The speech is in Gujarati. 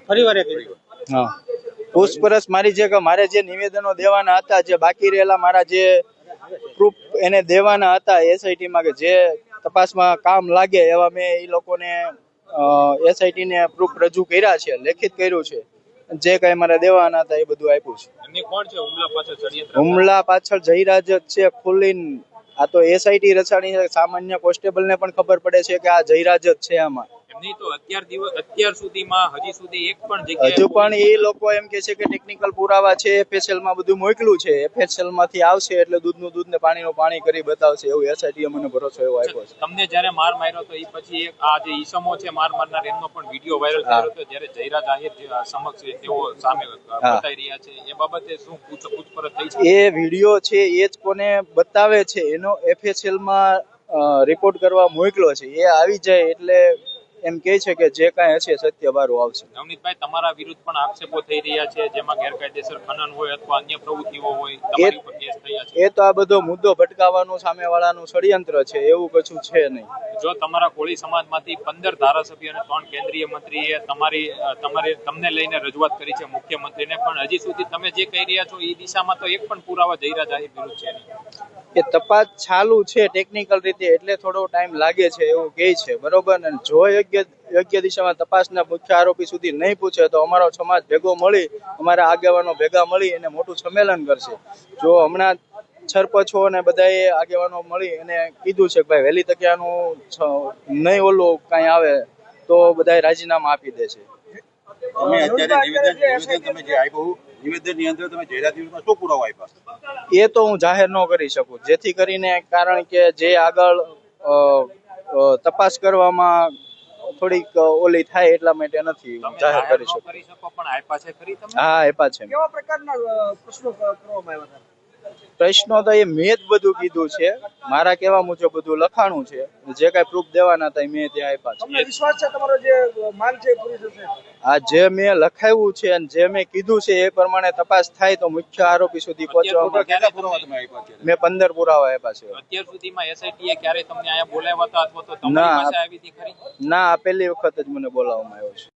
ફરી વાર. હા. પૂછપરછ મારી છે કે મારે જે નિવેદનો દેવાના હતા જે બાકી રહેલા મારા જે પ્રૂફ એને દેવાના હતા એસઆઈટીમાં કે જે તપાસમાં કામ લાગે એવા મેં એ લોકોને એસઆઈટી ને પ્રૂફ રજૂ કર્યા છે લેખિત કર્યું છે. જે કઈ મારે દેવાના હતા એ બધું આપ્યું છે. એમની કોણ છે? હુમલા પાછળ જયરાજ જ છે ખુલ્લી આ તો એસઆઈટી રચાણી સામાન્ય કોન્સ્ટેબલ ને પણ ખબર પડે છે કે આ જયરાજ જ છે આમાં. એમની તો અત્યાર દિવસ અત્યાર સુધીમાં હજી સુધી એક પણ જગ્યાએ હજુ પણ એ લોકો એમ કે છે કે ટેકનિકલ પુરાવા છે એફએસએલમાં બધું મોકલું છે. એફએસએલમાંથી આવશે એટલે દૂધનું દૂધ ને પાણીનું પાણી કરી બતાવશે એવું એસઆઈટી મને ભરોસો એવો આપ્યો છે. તમને જ્યારે માર માર્યો તો એ પછી એક આ જે ઈસમો છે માર મારનાર એમનો પણ વીડિયો વાયરલ થયો હતો જ્યારે જયરાજ આહિર સમક્ષ તેઓ સામે બતાવી રહ્યા છે. એ બાબતે શું પૂછપરછ થઈ છે એ વીડિયો છે એ જ કોને બતાવે છે એનો એફએસએલમાં રિપોર્ટ કરવા મોકલો છે. એ આવી જાય એટલે એમ કે છે કે જે કાંઈ હશે સત્ય બારું આવશે. નવનીતભાઈ તમારા વિરુદ્ધ પણ આક્ષેપો થઈ રહ્યા છે જેમાં ગેરકાયદેસર ખનન હોય અથવા અન્ય પ્રવૃત્તિઓ હોય તમારી ઉપર કેસ થયા છે. એ તો આ બધો મુદ્દો ભટકાવવાનું સામેવાળાનું ષડયંત્ર છે એવું કશું છે નહીં. જો તમારા કોળી સમાજમાંથી પંદર ધારાસભ્ય અને ત્રણ કેન્દ્રીય મંત્રીએ તમારી તમારે તમારી તમને લઈને રજૂઆત કરી છે મુખ્યમંત્રીને પણ હજી સુધી તમે જે કહી રહ્યા છો એ દિશામાં તો એક પણ પુરાવા જઈ રહ્યા વિરુદ્ધ છે એ તપાસ ચાલુ છે ટેકનિકલ રીતે એટલે થોડો ટાઈમ લાગે છે એવું કહે છે, બરોબર? ને જો યોગ્ય યોગ્ય દિશામાં તપાસના મુખ્ય આરોપી સુધી નહીં પૂછે તો અમારો સમાજ ભેગો મળી, અમારા આગેવાનો ભેગા મળી અને મોટું સંમેલન કરશે. જો હમણાં સરપંચો અને બધાએ આગેવાનો મળી અને કીધું છે કે ભાઈ વહેલી તકે આનું નહીં ઓલું કાંઈ આવે તો બધાએ રાજીનામા આપી દે છે. અત્યારે નિવેદન નિવેદન તમે જે આપ્યું નિવેદનની અંદર તમે જાહેરાત વિરુદ્ધમાં શું પુરાવા આપ્યા? એ તો હું જાહેર ન કરી શકું. જેથી કરીને કારણ કે જે આગળ તપાસ કરવામાં થોડીક ઓલી થાય એટલા માટે નથી જાહેર જાહેર કરી શકું. પણ આપ્યા છે ખરી હા આપ્યા છે. કેવા પ્રકારના પ્રશ્નો કરવામાં આવ્યા હતા? પ્રશ્નો તો એ મેં જ બધું કીધું છે. મારા કહેવા મુજબ બધું લખાણું છે. જે કાંઈ પ્રૂફ દેવાના હતા મેં ત્યાં આપ્યા છે. વિશ્વાસ છે તમારો જે અ, છે પૂરી થશે? આ જે મેં લખાવ્યું છે અને જે મેં કીધું છે એ પ્રમાણે તપાસ થાય તો મુખ્ય આરોપી સુધી અત્યારે મેં પંદર પુરાવા આપ્યા છે. અત્યાર સુધીમાં એસઆઈટી એ ક્યારે તમને અહીંયા બોલાવ્યા હતા અથવા તો ના. તમારી પાસે આવી હતી ખરી? ના આ પહેલી વખત જ મને બોલાવવામાં આવ્યો છે.